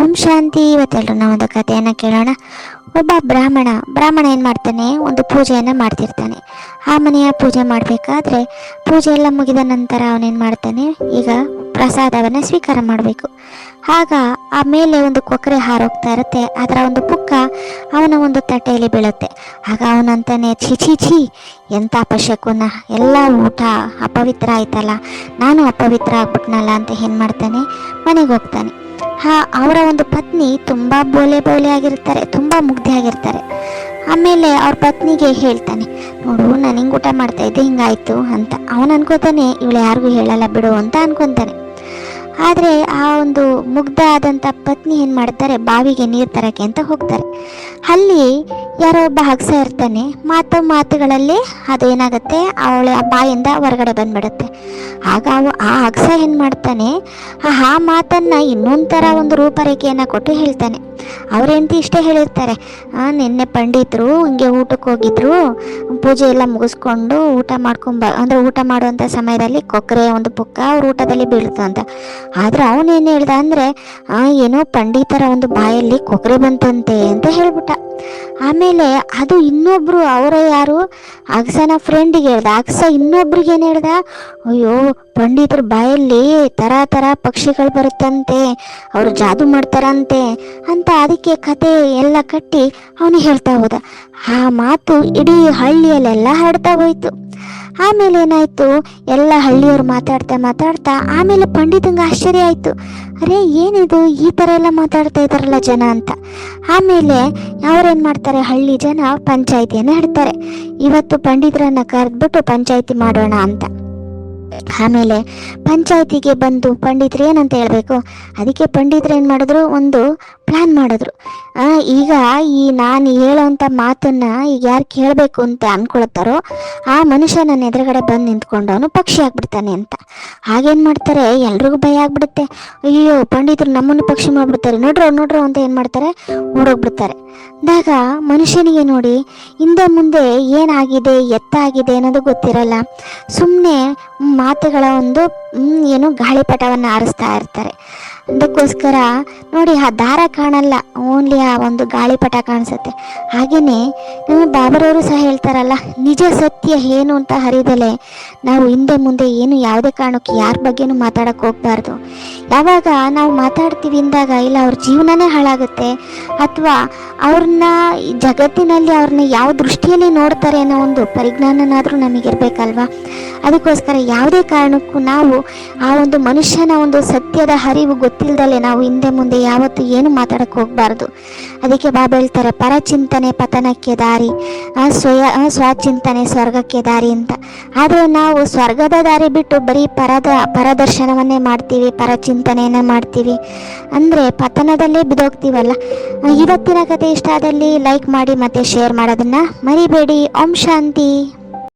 ಓಂ ಶಾಂತಿ. ಇವತ್ತೆಲ್ಲರೂ ನಾವೊಂದು ಕಥೆಯನ್ನು ಕೇಳೋಣ. ಒಬ್ಬ ಬ್ರಾಹ್ಮಣ ಬ್ರಾಹ್ಮಣ ಏನು ಮಾಡ್ತಾನೆ? ಒಂದು ಪೂಜೆಯನ್ನು ಮಾಡ್ತಿರ್ತಾನೆ. ಆ ಮನೆಯ ಪೂಜೆ ಮಾಡಬೇಕಾದ್ರೆ ಪೂಜೆ ಎಲ್ಲ ಮುಗಿದ ನಂತರ ಅವನೇನು ಮಾಡ್ತಾನೆ? ಈಗ ಪ್ರಸಾದವನ್ನು ಸ್ವೀಕಾರ ಮಾಡಬೇಕು. ಆಗ ಆ ಮೇಲೆ ಒಂದು ಕೊಕ್ಕರೆ ಹಾರೋಗ್ತಾ ಇರುತ್ತೆ. ಅದರ ಒಂದು ಪುಕ್ಕ ಅವನ ಒಂದು ತಟ್ಟೆಯಲ್ಲಿ ಬೀಳುತ್ತೆ. ಆಗ ಅವನಂತಾನೆ ಛಿ ಛಿ ಛಿ ಎಂಥ ಅಪಶಕುನ? ಎಲ್ಲ ಊಟ ಅಪವಿತ್ರ ಆಯ್ತಲ್ಲ. ನಾನು ಅಪವಿತ್ರ ಆಗ್ಬಿಟ್ನಲ್ಲ ಅಂತ ಏನು ಮಾಡ್ತಾನೆ? ಮನೆಗೆ ಹೋಗ್ತಾನೆ. ಹಾ, ಅವರ ಒಂದು ಪತ್ನಿ ತುಂಬ ಬೋಲೆ ಬೋಲೆ ಆಗಿರ್ತಾರೆ, ತುಂಬ ಮುಗ್ಧೆ ಆಗಿರ್ತಾರೆ. ಆಮೇಲೆ ಅವ್ರ ಪತ್ನಿಗೆ ಹೇಳ್ತಾನೆ, ನೋಡು, ನಾನು ಹಿಂಗೆ ಊಟ ಮಾಡ್ತಾ ಇದ್ದೆ, ಹಿಂಗಾಯ್ತು ಅಂತ. ಅವನು ಅನ್ಕೋತಾನೆ, ಇವಳು ಯಾರಿಗೂ ಹೇಳಲ್ಲ ಬಿಡು ಅಂತ ಅನ್ಕೊಂತಾನೆ. ಆದರೆ ಆ ಒಂದು ಮುಗ್ಧ ಆದಂಥ ಪತ್ನಿ ಏನು ಮಾಡ್ತಾರೆ? ಬಾವಿಗೆ ನೀರು ತರಕ್ಕೆ ಅಂತ ಹೋಗ್ತಾರೆ. ಅಲ್ಲಿ ಯಾರೋ ಒಬ್ಬ ಹಗ್ಸ ಇರ್ತಾನೆ. ಮಾತು ಮಾತುಗಳಲ್ಲಿ ಅದೇನಾಗುತ್ತೆ? ಅವಳ ಬಾಯಿಂದ ಹೊರಗಡೆ ಬಂದ್ಬಿಡುತ್ತೆ. ಆಗ ಅವ ಆ ಹಗ್ಸ ಏನು ಮಾಡ್ತಾನೆ? ಆ ಆ ಮಾತನ್ನು ಇನ್ನೊಂದು ಥರ ಒಂದು ರೂಪರೇಖೆಯನ್ನು ಕೊಟ್ಟು ಹೇಳ್ತಾನೆ. ಅವ್ರೇಂತಿ ಇಷ್ಟೇ ಹೇಳಿರ್ತಾರೆ. ನಿನ್ನೆ ಪಂಡಿತರು ಹಿಂಗೆ ಊಟಕ್ಕೆ ಹೋಗಿದ್ರು. ಪೂಜೆ ಎಲ್ಲ ಮುಗಿಸ್ಕೊಂಡು ಊಟ ಮಾಡ್ಕೊಂಬ ಅಂದರೆ ಊಟ ಮಾಡುವಂಥ ಸಮಯದಲ್ಲಿ ಕೊಕ್ಕರೆ ಒಂದು ಪುಕ್ಕ ಅವ್ರ ಊಟದಲ್ಲಿ ಬೀಳ್ತಂತ ಆದ್ರೆ ಅವನೇನು ಹೇಳ್ದ ಅಂದರೆ ಏನೋ ಪಂಡಿತರ ಒಂದು ಬಾಯಲ್ಲಿ ಕೊಕ್ಕರೆ ಬಂತಂತೆ ಅಂತ ಹೇಳ್ಬಿಟ್ಟ. ಆಮೇಲೆ ಅದು ಇನ್ನೊಬ್ರು ಅವರ ಯಾರು? ಅಗ್ಸನ ಫ್ರೆಂಡಿಗೆ ಹೇಳ್ದ. ಅಗ್ಸ ಇನ್ನೊಬ್ರಿಗೆ ಏನು ಹೇಳ್ದ? ಅಯ್ಯೋ, ಪಂಡಿತರ ಬಾಯಲ್ಲಿ ಥರ ಥರ ಪಕ್ಷಿಗಳು ಬರುತ್ತಂತೆ. ಅವರು ಜಾದು ಮಾಡ್ತಾರಂತೆ ಅಂತ ಅದಕ್ಕೆ ಕತೆ ಎಲ್ಲ ಕಟ್ಟಿ ಅವನು ಹೇಳ್ತಾ ಹೋದ. ಆ ಮಾತು ಇಡೀ ಹಳ್ಳಿಯಲ್ಲೆಲ್ಲ ಹಾಡ್ತಾ ಹೋಯ್ತು. ಆಮೇಲೆ ಏನಾಯ್ತು? ಎಲ್ಲ ಹಳ್ಳಿಯವ್ರು ಮಾತಾಡ್ತಾ ಮಾತಾಡ್ತಾ ಆಮೇಲೆ ಪಂಡಿತಂಗೆ ಆಶ್ಚರ್ಯ ಆಯ್ತು. ಅರೆ, ಏನಿದು ಈ ಥರ ಎಲ್ಲ ಮಾತಾಡ್ತಾ ಇದಾರಲ್ಲ ಜನ ಅಂತ. ಆಮೇಲೆ ಅವ್ರೇನು ಮಾಡ್ತಾರೆ? ಹಳ್ಳಿ ಜನ ಪಂಚಾಯಿತಿಯನ್ನು ಹಿಡ್ತಾರೆ. ಇವತ್ತು ಪಂಡಿತರನ್ನ ಕರೆದ್ಬಿಟ್ಟು ಪಂಚಾಯಿತಿ ಮಾಡೋಣ ಅಂತ. ಆಮೇಲೆ ಪಂಚಾಯತಿಗೆ ಬಂದು ಪಂಡಿತರು ಏನಂತ ಹೇಳಬೇಕು? ಅದಕ್ಕೆ ಪಂಡಿತರು ಏನು ಮಾಡಿದ್ರು? ಒಂದು ಪ್ಲ್ಯಾನ್ ಮಾಡಿದ್ರು. ಈಗ ಈ ನಾನು ಹೇಳೋವಂಥ ಮಾತನ್ನು ಈಗ ಯಾರು ಕೇಳಬೇಕು ಅಂತ ಅಂದ್ಕೊಳ್ತಾರೋ ಆ ಮನುಷ್ಯ ನನ್ನ ಎದುರುಗಡೆ ಬಂದು ನಿಂತ್ಕೊಂಡು ಅವನು ಪಕ್ಷಿ ಆಗ್ಬಿಡ್ತಾನೆ ಅಂತ. ಹಾಗೇನು ಮಾಡ್ತಾರೆ? ಎಲ್ರಿಗೂ ಭಯ ಆಗ್ಬಿಡುತ್ತೆ. ಅಯ್ಯೋ ಪಂಡಿತರು ನಮ್ಮನ್ನು ಪಕ್ಷಿ ಮಾಡಿಬಿಡ್ತಾರೆ. ನೋಡ್ರೋ ನೋಡ್ರೋ ಅಂತ ಏನು ಮಾಡ್ತಾರೆ? ಓಡೋಗ್ಬಿಡ್ತಾರೆ. ಅಂದಾಗ ಮನುಷ್ಯನಿಗೆ ನೋಡಿ, ಹಿಂದೆ ಮುಂದೆ ಏನಾಗಿದೆ, ಎತ್ತಾಗಿದೆ ಅನ್ನೋದು ಗೊತ್ತಿರಲ್ಲ. ಸುಮ್ಮನೆ ಮಾತುಗಳ ಒಂದು ಏನು ಗಾಳಿಪಟವನ್ನು ಆರಿಸ್ತಾ ಇರ್ತಾರೆ. ಅದಕ್ಕೋಸ್ಕರ ನೋಡಿ, ಆ ದಾರ ಕಾಣಲ್ಲ. ಓನ್ಲಿ ಆ ಒಂದು ಗಾಳಿಪಟ ಕಾಣಿಸುತ್ತೆ. ಹಾಗೆಯೇ ನಮ್ಮ ಬಾಬರವರು ಸಹ ಹೇಳ್ತಾರಲ್ಲ, ನಿಜ ಸತ್ಯ ಏನು ಅಂತ ಹರಿದಲೆ ನಾವು ಹಿಂದೆ ಮುಂದೆ ಏನು ಯಾವುದೇ ಕಾರಣಕ್ಕೆ ಯಾರ ಬಗ್ಗೆನೂ ಮಾತಾಡಕ್ಕೆ ಹೋಗ್ಬಾರ್ದು. ಯಾವಾಗ ನಾವು ಮಾತಾಡ್ತೀವಿ ಅಂದಾಗ, ಇಲ್ಲ, ಅವ್ರ ಜೀವನನೇ ಹಾಳಾಗುತ್ತೆ, ಅಥವಾ ಅವ್ರನ್ನ ಜಗತ್ತಿನಲ್ಲಿ ಅವ್ರನ್ನ ಯಾವ ದೃಷ್ಟಿಯಲ್ಲಿ ನೋಡ್ತಾರೆ ಅನ್ನೋ ಒಂದು ಪರಿಜ್ಞಾನನಾದರೂ ನಮಗಿರಬೇಕಲ್ವಾ? ಅದಕ್ಕೋಸ್ಕರ ಯಾವುದೇ ಕಾರಣಕ್ಕೂ ನಾವು ಆ ಒಂದು ಮನುಷ್ಯನ ಒಂದು ಸತ್ಯದ ಹರಿವು ಗೊತ್ತಿಲ್ಲದಲೆ ನಾವು ಹಿಂದೆ ಮುಂದೆ ಯಾವತ್ತು ಏನು ಮಾತಾಡಕ್ಕೆ ಹೋಗಬಾರ್ದು. ಅದಕ್ಕೆ ಬಾಬಾ ಹೇಳ್ತಾರೆ, ಪರಚಿಂತನೆ ಪತನಕ್ಕೆ ದಾರಿ ಸ್ವಯ ಸ್ವಚಿಂತನೆ ಸ್ವರ್ಗಕ್ಕೆ ದಾರಿ ಅಂತ. ಆದರೆ ನಾವು ಸ್ವರ್ಗದ ದಾರಿ ಬಿಟ್ಟು ಬರೀ ಪರದ, ಪರದರ್ಶನವನ್ನೇ ಮಾಡ್ತೀವಿ, ಪರಚಿಂತನೆಯನ್ನೇ ಮಾಡ್ತೀವಿ. ಅಂದರೆ ಪತನದಲ್ಲೇ ಬಿದೋಗ್ತೀವಲ್ಲ ಇವತ್ತಿನ ಕತೆ ಇಷ್ಟ ಆದಲ್ಲಿ ಲೈಕ್ ಮಾಡಿ ಮತ್ತು ಶೇರ್ ಮಾಡೋದನ್ನು ಮರಿಬೇಡಿ. ಓಂ ಶಾಂತಿ.